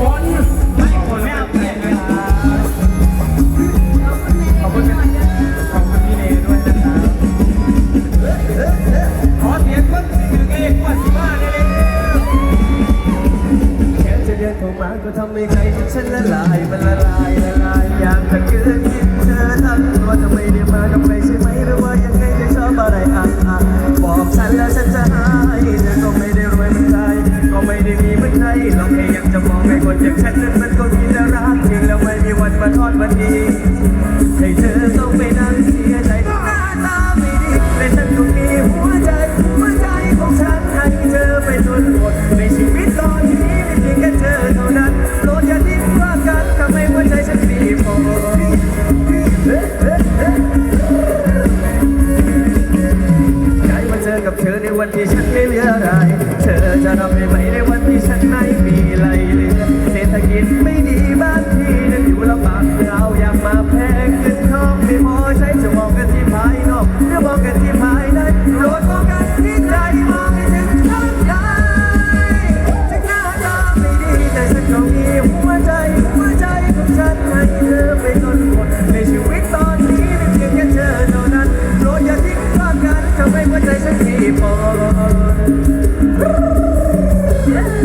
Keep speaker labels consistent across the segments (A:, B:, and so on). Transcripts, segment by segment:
A: ฝนให้นไม่เอาเปลี่ยนเวาขอบคุขอบคุณพี่เลด้วยนะครับขอเสียงคนถึงเอกว่าสิบ้าเลยแค่จะเดินเข้ามาก็ทำให้ใจฉันละลายมันละลายละลายอยากจะ
B: เกินคิดเธอแตัไมเนี่มากับใช่ไหมหรือว่ายังไงจะชอบอะไรบอกฉันแล้วฉันจะหายเธอก็ไม่ได้ร
A: วยมืนใครก็ไม่ได้
B: but not with me. กันที่หมายได้โปรดมองกันที่ใจมองให้ถึงข้าง
A: ถึงหน้าตาไม่ดีแต่ฉันก็มีหัวใจ หัวใจของฉันให้เธอไปจนหมดในชีวิตตอนนี้มีเพียงแค่เธอเนันโรยทิ้งความกันทำให้หัวใจฉันมีปอน Yeah.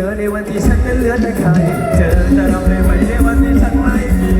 A: ธอในวันที่ฉันนั้นเหลือแต่ใครเจอแต่เราในไหนในวันที่ฉัน
C: ไม่มี